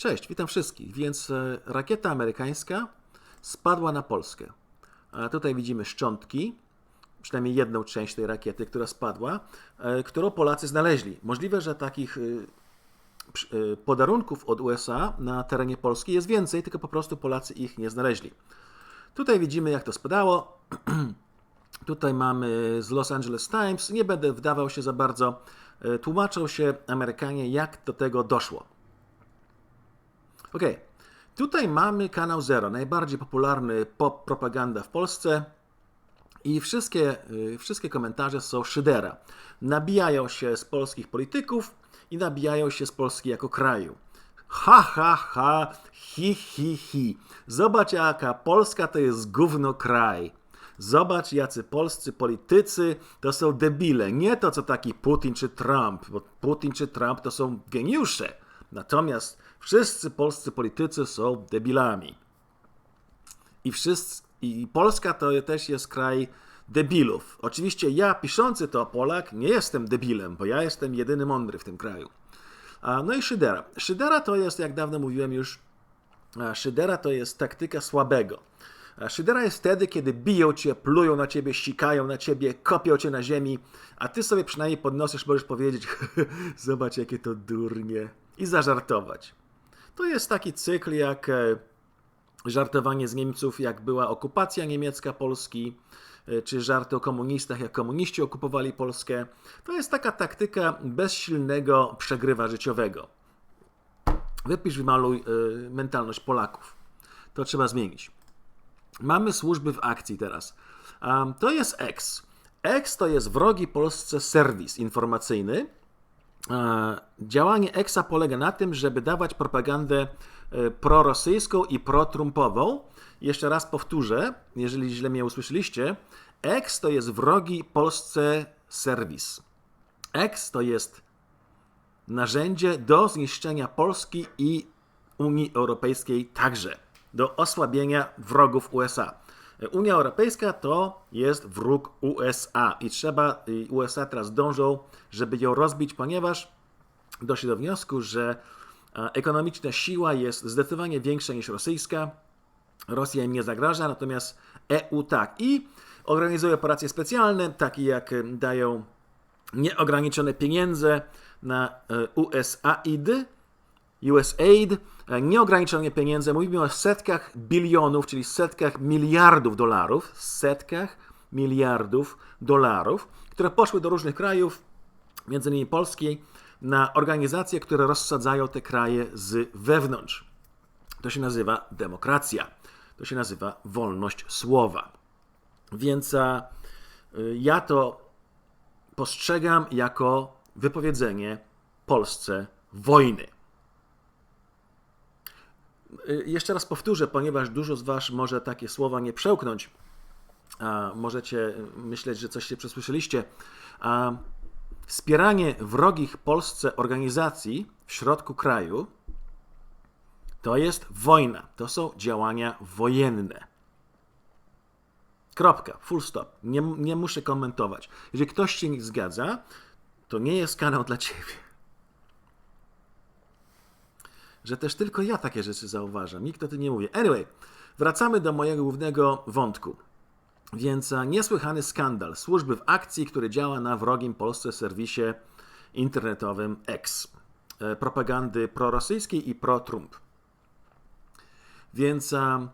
Cześć, witam wszystkich. Więc e, rakieta amerykańska spadła na Polskę. A tutaj widzimy szczątki, przynajmniej jedną część tej rakiety, która spadła, e, którą Polacy znaleźli. Możliwe, że takich e, podarunków od USA na terenie Polski jest więcej, tylko po prostu Polacy ich nie znaleźli. Tutaj widzimy, jak to spadało. Tutaj mamy z Los Angeles Times. Nie będę wdawał się za bardzo. Tłumaczą się Amerykanie, jak do tego doszło. Ok, tutaj mamy kanał Zero, najbardziej popularny pop propaganda w Polsce. I wszystkie, y, wszystkie komentarze są szydera. Nabijają się z polskich polityków i nabijają się z Polski jako kraju. Ha, ha, ha, hi, hi, hi. Zobacz, jaka Polska to jest gówno kraj. Zobacz, jacy polscy politycy to są debile. Nie to, co taki Putin czy Trump, bo Putin czy Trump to są geniusze. Natomiast wszyscy polscy politycy są debilami. I, wszyscy, I Polska to też jest kraj debilów. Oczywiście ja, piszący to Polak, nie jestem debilem, bo ja jestem jedyny mądry w tym kraju. No i Szydera. Szydera to jest, jak dawno mówiłem już, Szydera to jest taktyka słabego. Szydera jest wtedy, kiedy biją cię, plują na ciebie, sikają na ciebie, kopią cię na ziemi, a ty sobie przynajmniej podnosisz, możesz powiedzieć, zobacz jakie to durnie i zażartować. To jest taki cykl jak e, żartowanie z Niemców, jak była okupacja niemiecka Polski, e, czy żarty o komunistach, jak komuniści okupowali Polskę. To jest taka taktyka bezsilnego przegrywa życiowego. Wypisz, wymaluj y, mentalność Polaków. To trzeba zmienić. Mamy służby w akcji teraz. To jest X. X to jest wrogi Polsce serwis informacyjny. E, Działanie EXA polega na tym, żeby dawać propagandę e, prorosyjską i protrumpową. Jeszcze raz powtórzę, jeżeli źle mnie usłyszeliście. X to jest wrogi Polsce serwis. X to jest narzędzie do zniszczenia Polski i Unii Europejskiej także, do osłabienia wrogów USA. Unia Europejska to jest wróg USA i trzeba, i USA teraz dążą, żeby ją rozbić, ponieważ doszli do wniosku, że ekonomiczna siła jest zdecydowanie większa niż rosyjska. Rosja im nie zagraża, natomiast EU tak. I organizuje operacje specjalne, takie jak e, dają nieograniczone pieniądze na e, USAID, USAID, e, nieograniczone pieniądze. Mówimy o setkach bilionów, czyli setkach miliardów dolarów, setkach miliardów dolarów, które poszły do różnych krajów, między innymi Polski, na organizacje, które rozsadzają te kraje z wewnątrz. To się nazywa demokracja. To się nazywa wolność słowa. Więc y, ja to postrzegam jako wypowiedzenie Polsce wojny. Y, Jeszcze raz powtórzę, ponieważ dużo z Was może takie słowa nie przełknąć. A możecie myśleć, że coś się przesłyszeliście. A wspieranie wrogich Polsce organizacji w środku kraju to jest wojna. To są działania wojenne. Kropka, full stop. Nie, nie muszę komentować. Jeżeli ktoś się nie zgadza, to nie jest kanał dla ciebie. Że też tylko ja takie rzeczy zauważam. Nikt o tym nie mówi. Anyway, wracamy do mojego głównego wątku. Więc a, niesłychany skandal służby w akcji, który działa na wrogim Polsce serwisie internetowym X. E, Propagandy prorosyjskiej i pro-Trump. Więc a,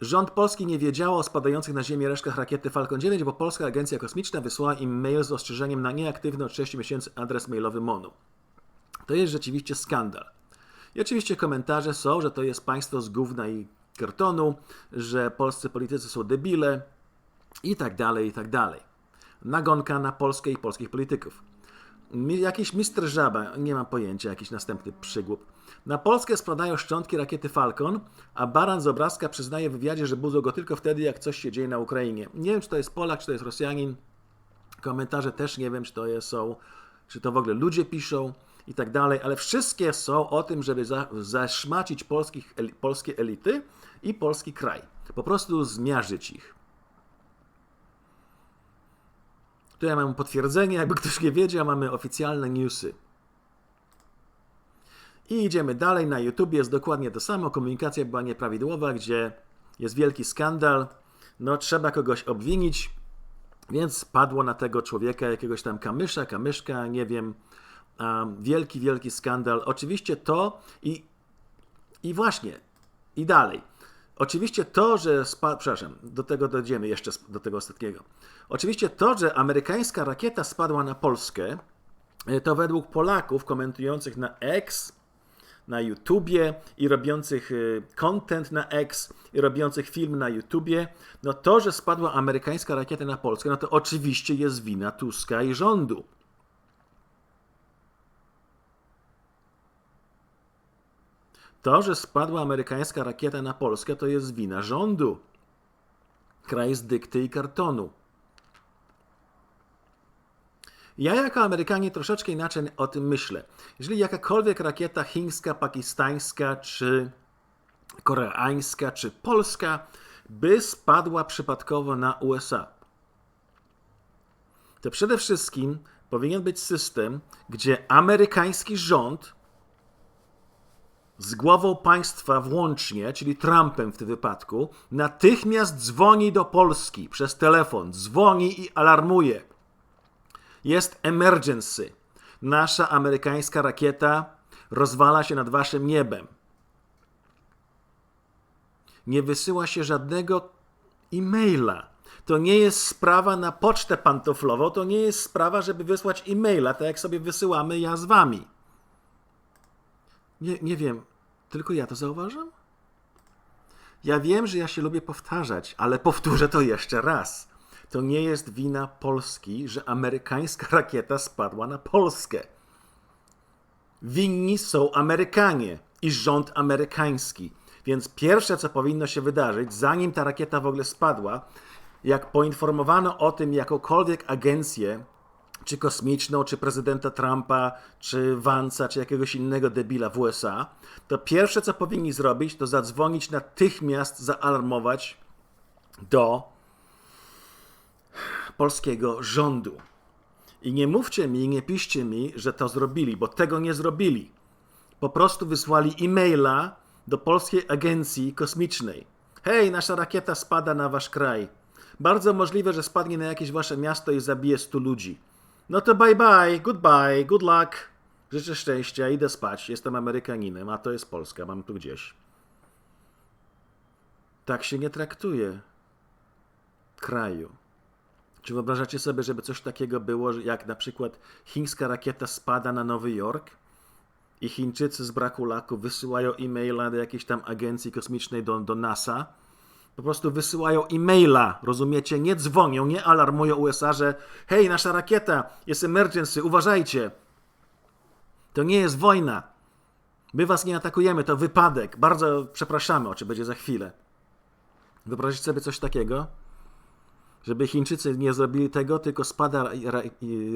Rząd polski nie wiedział o spadających na ziemię resztkach rakiety Falcon 9, bo Polska Agencja Kosmiczna wysłała im mail z ostrzeżeniem na nieaktywny od 6 miesięcy adres mailowy MONU. To jest rzeczywiście skandal. I oczywiście komentarze są, że to jest państwo z gówna i kartonu, że polscy politycy są debile i tak dalej, i tak dalej. Nagonka na Polskę i polskich polityków. Jakiś mistrz żaba, nie mam pojęcia, jakiś następny przygłup. Na Polskę spadają szczątki rakiety Falcon, a Baran z obrazka przyznaje w wywiadzie, że budzą go tylko wtedy, jak coś się dzieje na Ukrainie. Nie wiem, czy to jest Polak, czy to jest Rosjanin. Komentarze też nie wiem, czy to jest, są, czy to w ogóle ludzie piszą i tak dalej, ale wszystkie są o tym, żeby za, zaszmacić polskich, eli, polskie elity i polski kraj. Po prostu zmiażdżyć ich. Tu ja mam potwierdzenie, jakby ktoś nie wiedział, mamy oficjalne newsy. I idziemy dalej. Na YouTube jest dokładnie to samo. Komunikacja była nieprawidłowa, gdzie jest wielki skandal. No, trzeba kogoś obwinić, więc padło na tego człowieka jakiegoś tam kamysza, kamyszka, nie wiem. Um, wielki, wielki skandal. Oczywiście to i, i właśnie, i dalej. Oczywiście to, że spadł, przepraszam, do tego dojdziemy jeszcze do tego ostatniego. Oczywiście to, że amerykańska rakieta spadła na Polskę, e, to według Polaków komentujących na X, na YouTubie i robiących e, content na X i robiących film na YouTubie, no to, że spadła amerykańska rakieta na Polskę, no to oczywiście jest wina Tuska i rządu. To, że spadła amerykańska rakieta na Polskę, to jest wina rządu. Kraj z dykty i kartonu. Ja jako Amerykanie troszeczkę inaczej o tym myślę. Jeżeli jakakolwiek rakieta chińska, pakistańska, czy koreańska, czy polska by spadła przypadkowo na USA, to przede wszystkim powinien być system, gdzie amerykański rząd z głową państwa włącznie, czyli Trumpem w tym wypadku, natychmiast dzwoni do Polski przez telefon, dzwoni i alarmuje. Jest emergency. Nasza amerykańska rakieta rozwala się nad waszym niebem. Nie wysyła się żadnego e-maila. To nie jest sprawa na pocztę pantoflową, to nie jest sprawa, żeby wysłać e-maila, tak jak sobie wysyłamy ja z wami. Nie, nie wiem, tylko ja to zauważam? Ja wiem, że ja się lubię powtarzać, ale powtórzę to jeszcze raz. To nie jest wina Polski, że amerykańska rakieta spadła na Polskę. Winni są Amerykanie i rząd amerykański. Więc pierwsze, co powinno się wydarzyć, zanim ta rakieta w ogóle spadła, jak poinformowano o tym jakąkolwiek agencję, czy kosmiczną, czy prezydenta Trumpa, czy Vansa, czy jakiegoś innego debila w USA, to pierwsze, co powinni zrobić, to zadzwonić natychmiast, zaalarmować do polskiego rządu. I nie mówcie mi, nie piszcie mi, że to zrobili, bo tego nie zrobili. Po prostu wysłali e-maila do polskiej agencji kosmicznej. Hej, nasza rakieta spada na wasz kraj. Bardzo możliwe, że spadnie na jakieś wasze miasto i zabije 100 ludzi. No to bye bye, goodbye, good luck. Życzę szczęścia, idę spać. Jestem Amerykaninem, a to jest Polska, mam tu gdzieś. Tak się nie traktuje kraju. Czy wyobrażacie sobie, żeby coś takiego było, jak na przykład chińska rakieta spada na Nowy Jork i Chińczycy z braku laku wysyłają e-maila do jakiejś tam agencji kosmicznej, do, do NASA, po prostu wysyłają e-maila, rozumiecie? Nie dzwonią, nie alarmują USA, że hej, nasza rakieta jest emergency, uważajcie. To nie jest wojna. My was nie atakujemy, to wypadek. Bardzo przepraszamy, o czym będzie za chwilę. Wyobrazić sobie coś takiego? Żeby Chińczycy nie zrobili tego, tylko spada ra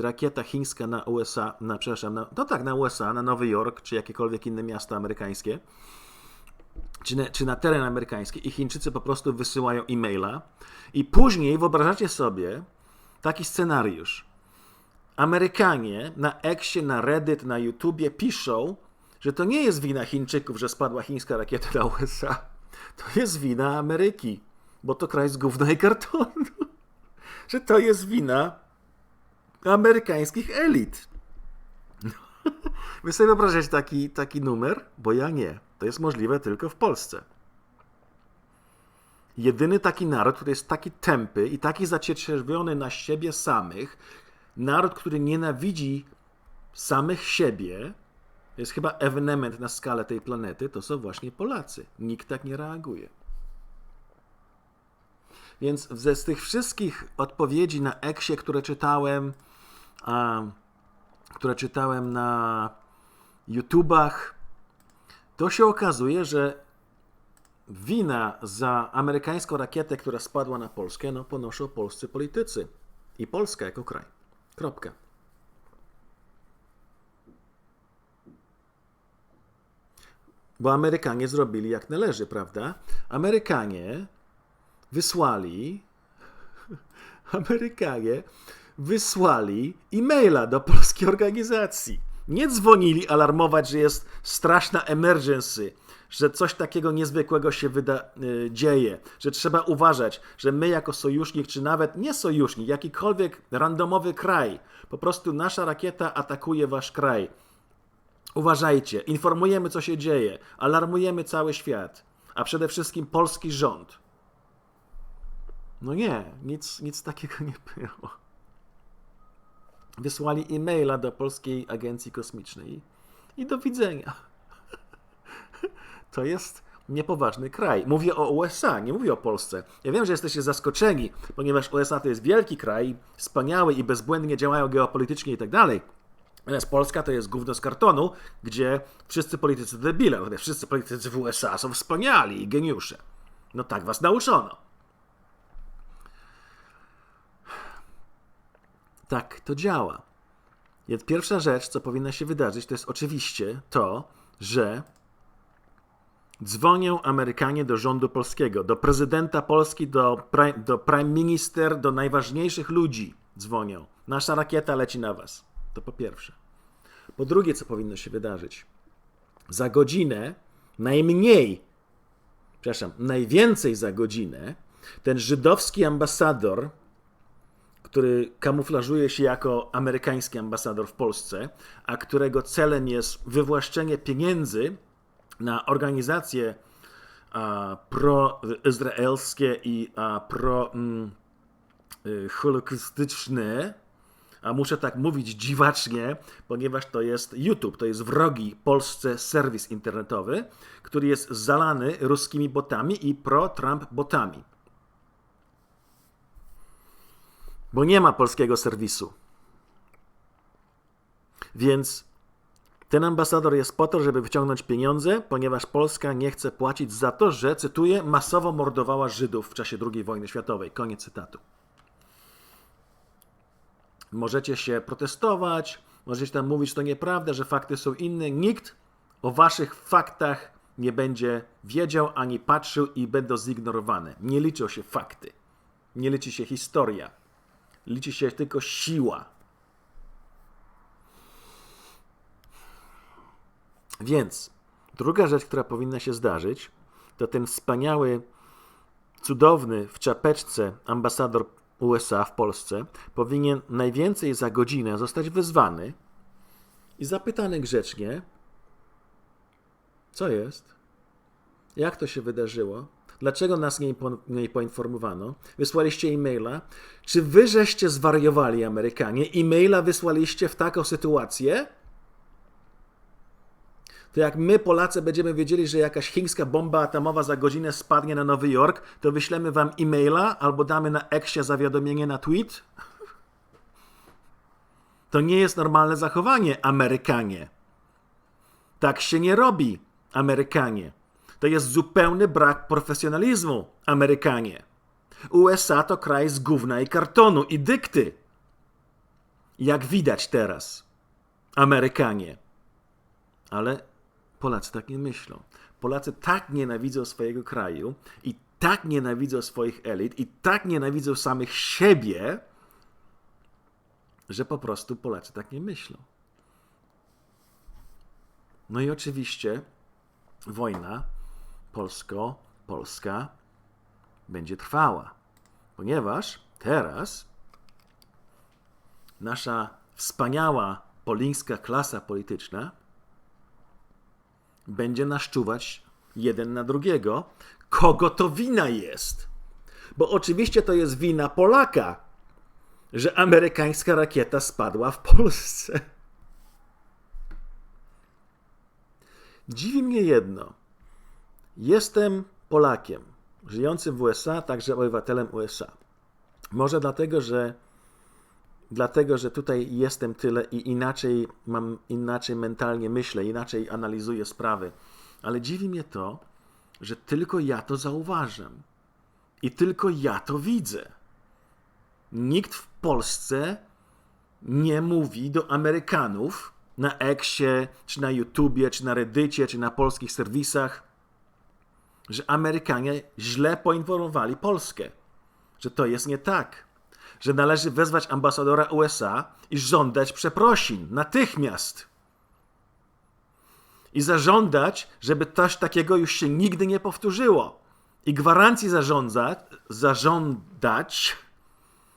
rakieta chińska na USA, na, przepraszam, na, no tak, na USA, na Nowy Jork, czy jakiekolwiek inne miasto amerykańskie czy na, czy na teren amerykański i Chińczycy po prostu wysyłają e-maila i później wyobrażacie sobie taki scenariusz. Amerykanie na Exie, na Reddit, na YouTubie piszą, że to nie jest wina Chińczyków, że spadła chińska rakieta na USA. To jest wina Ameryki, bo to kraj z gówna i kartonu. Że to jest wina amerykańskich elit. Wy sobie wyobrażacie taki, taki numer? Bo ja nie. To jest możliwe tylko w Polsce. Jedyny taki naród, który jest taki tępy i taki zacietrzewiony na siebie samych, naród, który nienawidzi samych siebie, jest chyba ewenement na skalę tej planety, to są właśnie Polacy. Nikt tak nie reaguje. Więc ze z tych wszystkich odpowiedzi na eksie, które czytałem, a, które czytałem na YouTubach, to się okazuje, że wina za amerykańską rakietę, która spadła na Polskę, no ponoszą polscy politycy i Polska jako kraj. Kropka. Bo Amerykanie zrobili jak należy, prawda? Amerykanie wysłali Amerykanie wysłali e-maila do polskiej organizacji nie dzwonili alarmować, że jest straszna emergency, że coś takiego niezwykłego się wyda, y, dzieje, że trzeba uważać, że my jako sojusznik, czy nawet nie sojusznik, jakikolwiek randomowy kraj, po prostu nasza rakieta atakuje wasz kraj. Uważajcie, informujemy co się dzieje, alarmujemy cały świat, a przede wszystkim polski rząd. No nie, nic, nic takiego nie było. Wysłali e-maila do Polskiej Agencji Kosmicznej i do widzenia. To jest niepoważny kraj. Mówię o USA, nie mówię o Polsce. Ja wiem, że jesteście zaskoczeni, ponieważ USA to jest wielki kraj, wspaniały i bezbłędnie działają geopolitycznie i tak dalej. Natomiast Polska to jest gówno z kartonu, gdzie wszyscy politycy debile, wszyscy politycy w USA są wspaniali i geniusze. No tak was nauczono. Tak to działa. Więc pierwsza rzecz, co powinna się wydarzyć, to jest oczywiście to, że dzwonią Amerykanie do rządu polskiego, do prezydenta Polski, do, do prime minister, do najważniejszych ludzi dzwonią. Nasza rakieta leci na was. To po pierwsze. Po drugie, co powinno się wydarzyć? Za godzinę, najmniej, przepraszam, najwięcej za godzinę, ten żydowski ambasador który kamuflażuje się jako amerykański ambasador w Polsce, a którego celem jest wywłaszczenie pieniędzy na organizacje proizraelskie i pro-holokaustyczne, mm, a muszę tak mówić dziwacznie, ponieważ to jest YouTube, to jest wrogi Polsce serwis internetowy, który jest zalany ruskimi botami i pro-Trump botami. Bo nie ma polskiego serwisu. Więc ten ambasador jest po to, żeby wyciągnąć pieniądze, ponieważ Polska nie chce płacić za to, że, cytuję, masowo mordowała Żydów w czasie II wojny światowej. Koniec cytatu. Możecie się protestować, możecie tam mówić, że to nieprawda, że fakty są inne. Nikt o waszych faktach nie będzie wiedział ani patrzył i będą zignorowane. Nie liczą się fakty. Nie liczy się historia liczy się tylko siła. Więc druga rzecz, która powinna się zdarzyć, to ten wspaniały, cudowny w czapeczce ambasador USA w Polsce powinien najwięcej za godzinę zostać wezwany i zapytany grzecznie, co jest, jak to się wydarzyło, Dlaczego nas nie, nie poinformowano? Wysłaliście e-maila. Czy wy żeście zwariowali, Amerykanie? E-maila wysłaliście w taką sytuację? To jak my, Polacy, będziemy wiedzieli, że jakaś chińska bomba atomowa za godzinę spadnie na Nowy Jork, to wyślemy wam e-maila albo damy na Exie zawiadomienie na tweet? To nie jest normalne zachowanie, Amerykanie. Tak się nie robi, Amerykanie. To jest zupełny brak profesjonalizmu, Amerykanie. USA to kraj z gówna i kartonu i dykty. Jak widać teraz, Amerykanie. Ale Polacy tak nie myślą. Polacy tak nienawidzą swojego kraju i tak nienawidzą swoich elit i tak nienawidzą samych siebie, że po prostu Polacy tak nie myślą. No i oczywiście wojna polsko-polska będzie trwała, ponieważ teraz nasza wspaniała polińska klasa polityczna będzie naszczuwać jeden na drugiego, kogo to wina jest. Bo oczywiście to jest wina Polaka, że amerykańska rakieta spadła w Polsce. Dziwi mnie jedno. Jestem Polakiem, żyjącym w USA, także obywatelem USA. Może dlatego, że dlatego, że tutaj jestem tyle i inaczej mam, inaczej mentalnie myślę, inaczej analizuję sprawy. Ale dziwi mnie to, że tylko ja to zauważam. I tylko ja to widzę. Nikt w Polsce nie mówi do Amerykanów na Exie, czy na YouTubie, czy na Reddycie, czy na polskich serwisach, że Amerykanie źle poinformowali Polskę, że to jest nie tak, że należy wezwać ambasadora USA i żądać przeprosin natychmiast. i zażądać, żeby coś takiego już się nigdy nie powtórzyło. I gwarancji zarządza, zażądać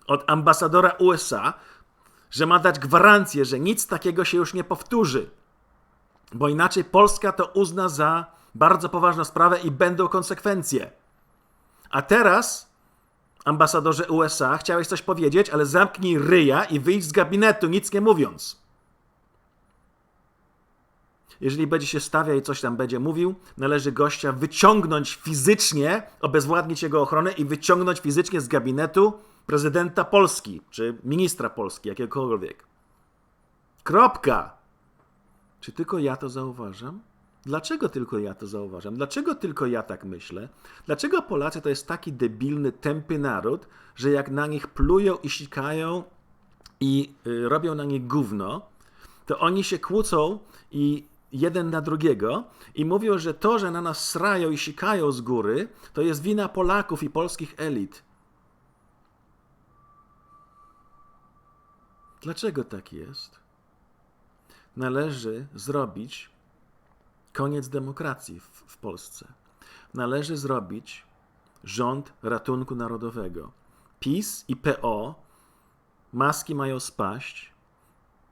od ambasadora USA, że ma dać gwarancję, że nic takiego się już nie powtórzy. Bo inaczej Polska to uzna za bardzo poważną sprawę i będą konsekwencje. A teraz, ambasadorze USA, chciałeś coś powiedzieć, ale zamknij ryja i wyjdź z gabinetu, nic nie mówiąc. Jeżeli będzie się stawiał i coś tam będzie mówił, należy gościa wyciągnąć fizycznie, obezwładnić jego ochronę i wyciągnąć fizycznie z gabinetu prezydenta Polski, czy ministra Polski, jakiegokolwiek. Kropka. Czy tylko ja to zauważam? Dlaczego tylko ja to zauważam? Dlaczego tylko ja tak myślę? Dlaczego Polacy to jest taki debilny, tępy naród, że jak na nich plują i sikają i y, robią na nich gówno, to oni się kłócą i jeden na drugiego i mówią, że to, że na nas srają i sikają z góry, to jest wina Polaków i polskich elit. Dlaczego tak jest? Należy zrobić koniec demokracji w, w Polsce. Należy zrobić rząd ratunku narodowego. PiS i PO maski mają spaść.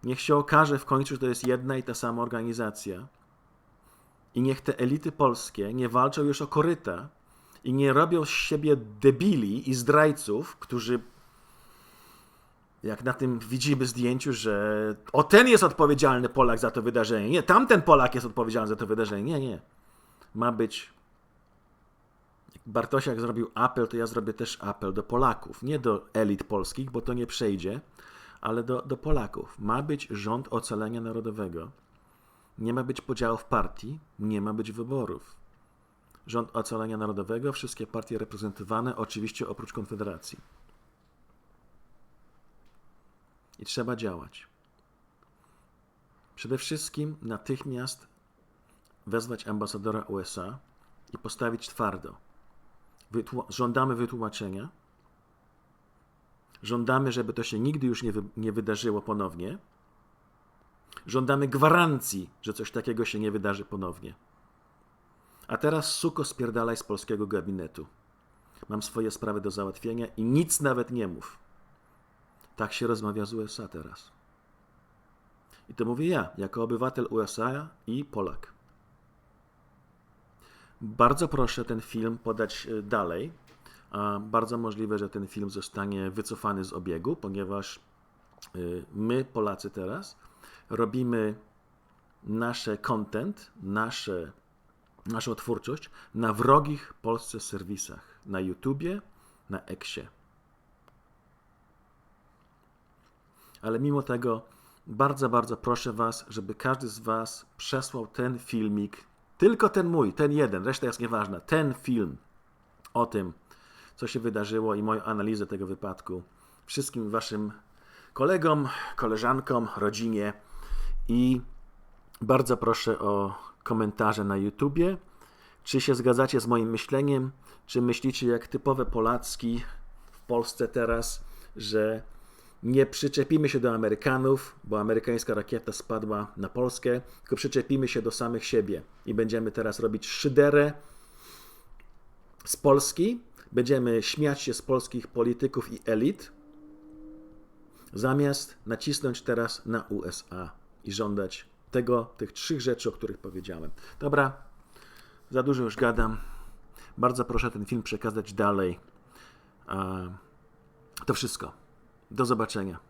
Niech się okaże w końcu, że to jest jedna i ta sama organizacja. I niech te elity polskie nie walczą już o koryta i nie robią z siebie debili i zdrajców, którzy jak na tym widzimy zdjęciu, że o ten jest odpowiedzialny Polak za to wydarzenie. Nie, tamten Polak jest odpowiedzialny za to wydarzenie. Nie, nie. Ma być. Jak Bartosiak zrobił apel, to ja zrobię też apel do Polaków. Nie do elit polskich, bo to nie przejdzie, ale do, do Polaków. Ma być rząd ocalenia narodowego. Nie ma być podziałów partii, nie ma być wyborów. Rząd ocalenia narodowego, wszystkie partie reprezentowane, oczywiście oprócz Konfederacji. I trzeba działać. Przede wszystkim natychmiast wezwać ambasadora USA i postawić twardo. Żądamy wytłumaczenia. Żądamy, żeby to się nigdy już nie, wy- nie wydarzyło ponownie. Żądamy gwarancji, że coś takiego się nie wydarzy ponownie. A teraz suko spierdalaj z polskiego gabinetu. Mam swoje sprawy do załatwienia i nic nawet nie mów. Tak się rozmawia z USA teraz. I to mówię ja, jako obywatel USA i Polak. Bardzo proszę ten film podać e, dalej. Bardzo możliwe, że ten film zostanie wycofany z obiegu, ponieważ e, my, Polacy, teraz robimy nasze content, nasze, naszą twórczość na wrogich Polsce serwisach. Na YouTubie, na Eksie. Ale mimo tego bardzo, bardzo proszę Was, żeby każdy z Was przesłał ten filmik, tylko ten mój, ten jeden, reszta jest nieważna, ten film o tym, co się wydarzyło i moją analizę tego wypadku wszystkim Waszym kolegom, koleżankom, rodzinie i bardzo proszę o komentarze na YouTubie. Czy się zgadzacie z moim myśleniem? Czy myślicie jak typowe Polacki w Polsce teraz, że nie przyczepimy się do Amerykanów, bo amerykańska rakieta spadła na Polskę, tylko przyczepimy się do samych siebie i będziemy teraz robić szyderę z Polski, będziemy śmiać się z polskich polityków i elit, zamiast nacisnąć teraz na USA i żądać tego, tych trzech rzeczy, o których powiedziałem. Dobra, za dużo już gadam. Bardzo proszę ten film przekazać dalej. To wszystko. Do zobaczenia.